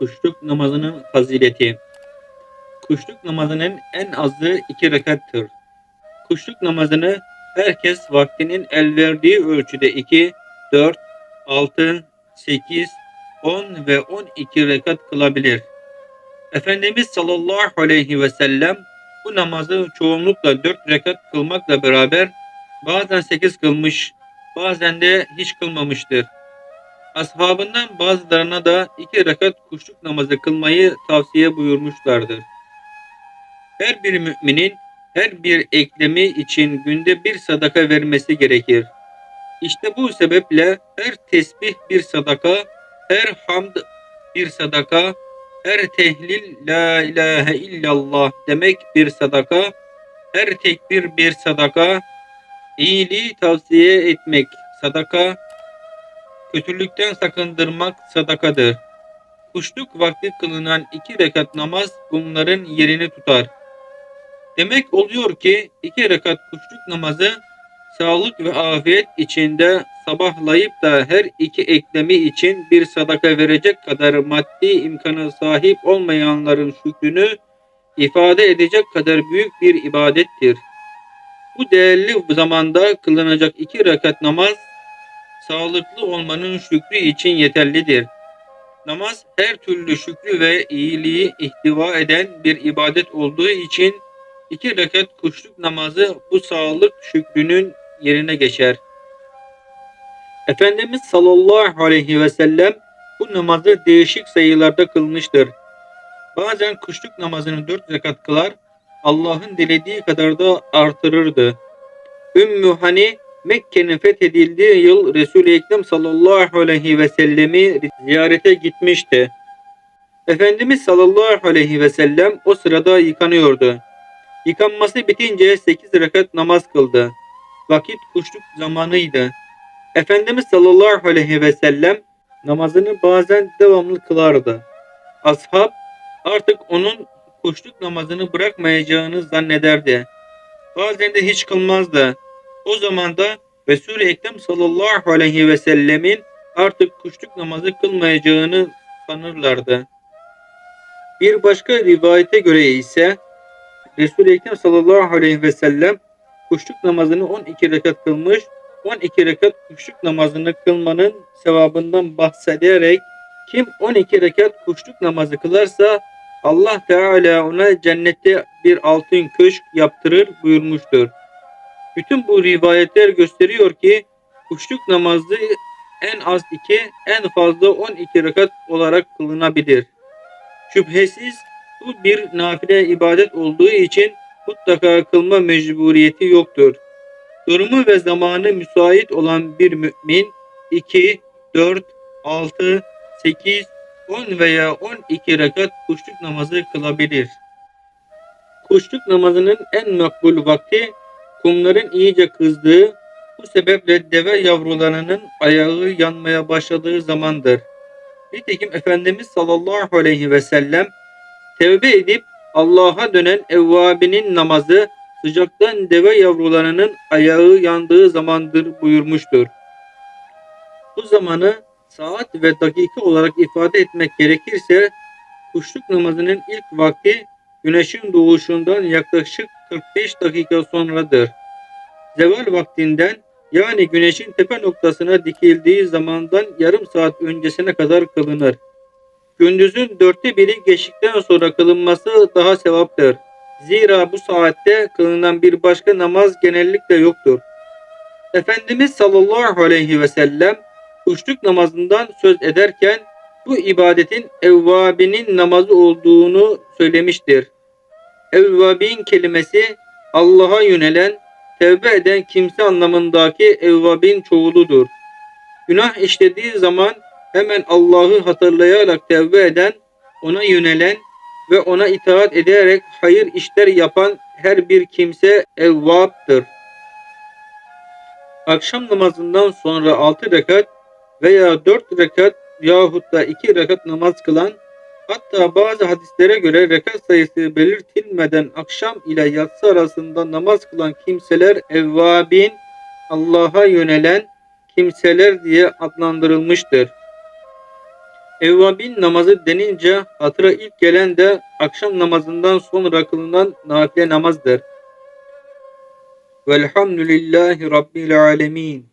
Kuşluk namazının fazileti. Kuşluk namazının en azı iki rekattır. Kuşluk namazını herkes vaktinin el verdiği ölçüde 2, 4, 6, 8, 10 ve 12 rekat kılabilir. Efendimiz sallallahu aleyhi ve sellem bu namazı çoğunlukla 4 rekat kılmakla beraber bazen 8 kılmış, bazen de hiç kılmamıştır. Ashabından bazılarına da iki rekat kuşluk namazı kılmayı tavsiye buyurmuşlardır. Her bir müminin her bir eklemi için günde bir sadaka vermesi gerekir. İşte bu sebeple her tesbih bir sadaka, her hamd bir sadaka, her tehlil la ilahe illallah demek bir sadaka, her tekbir bir sadaka, iyiliği tavsiye etmek sadaka, kötülükten sakındırmak sadakadır. Kuşluk vakti kılınan iki rekat namaz bunların yerini tutar. Demek oluyor ki iki rekat kuşluk namazı sağlık ve afiyet içinde sabahlayıp da her iki eklemi için bir sadaka verecek kadar maddi imkanı sahip olmayanların şükrünü ifade edecek kadar büyük bir ibadettir. Bu değerli zamanda kılınacak iki rekat namaz sağlıklı olmanın şükrü için yeterlidir. Namaz her türlü şükrü ve iyiliği ihtiva eden bir ibadet olduğu için iki rekat kuşluk namazı bu sağlık şükrünün yerine geçer. Efendimiz sallallahu aleyhi ve sellem bu namazı değişik sayılarda kılmıştır. Bazen kuşluk namazını dört rekat kılar, Allah'ın dilediği kadar da artırırdı. Ümmü Hani Mekke'nin fethedildiği yıl Resul-i Ekrem sallallahu aleyhi ve sellemi ziyarete gitmişti. Efendimiz sallallahu aleyhi ve sellem o sırada yıkanıyordu. Yıkanması bitince 8 rekat namaz kıldı. Vakit kuşluk zamanıydı. Efendimiz sallallahu aleyhi ve sellem namazını bazen devamlı kılardı. Ashab artık onun kuşluk namazını bırakmayacağını zannederdi. Bazen de hiç kılmazdı. O zaman da Resul-i Ekrem sallallahu aleyhi ve sellemin artık kuşluk namazı kılmayacağını sanırlardı. Bir başka rivayete göre ise Resul-i Ekrem sallallahu aleyhi ve sellem kuşluk namazını 12 rekat kılmış, 12 rekat kuşluk namazını kılmanın sevabından bahsederek kim 12 rekat kuşluk namazı kılarsa Allah Teala ona cennette bir altın köşk yaptırır buyurmuştur. Bütün bu rivayetler gösteriyor ki kuşluk namazı en az 2, en fazla 12 rekat olarak kılınabilir. Şüphesiz bu bir nafile ibadet olduğu için mutlaka kılma mecburiyeti yoktur. Durumu ve zamanı müsait olan bir mümin 2, 4, 6, 8, 10 veya 12 rekat kuşluk namazı kılabilir. Kuşluk namazının en makbul vakti kumların iyice kızdığı, bu sebeple deve yavrularının ayağı yanmaya başladığı zamandır. Nitekim Efendimiz sallallahu aleyhi ve sellem tevbe edip Allah'a dönen evvabinin namazı sıcaktan deve yavrularının ayağı yandığı zamandır buyurmuştur. Bu zamanı saat ve dakika olarak ifade etmek gerekirse kuşluk namazının ilk vakti güneşin doğuşundan yaklaşık 45 dakika sonradır. Zeval vaktinden yani güneşin tepe noktasına dikildiği zamandan yarım saat öncesine kadar kılınır. Gündüzün dörtte biri geçtikten sonra kılınması daha sevaptır. Zira bu saatte kılınan bir başka namaz genellikle yoktur. Efendimiz sallallahu aleyhi ve sellem kuşluk namazından söz ederken bu ibadetin evvabinin namazı olduğunu söylemiştir. Evvabin kelimesi Allah'a yönelen, tevbe eden kimse anlamındaki evvabin çoğuludur. Günah işlediği zaman hemen Allah'ı hatırlayarak tevbe eden, ona yönelen ve ona itaat ederek hayır işler yapan her bir kimse evvaptır. Akşam namazından sonra 6 rekat veya 4 rekat yahut da 2 rekat namaz kılan hatta bazı hadislere göre rekat sayısı belirtilmeden akşam ile yatsı arasında namaz kılan kimseler evvabin Allah'a yönelen kimseler diye adlandırılmıştır. Evvabin namazı denince hatıra ilk gelen de akşam namazından sonra kılınan nafile namazdır. Velhamdülillahi Rabbil alemin.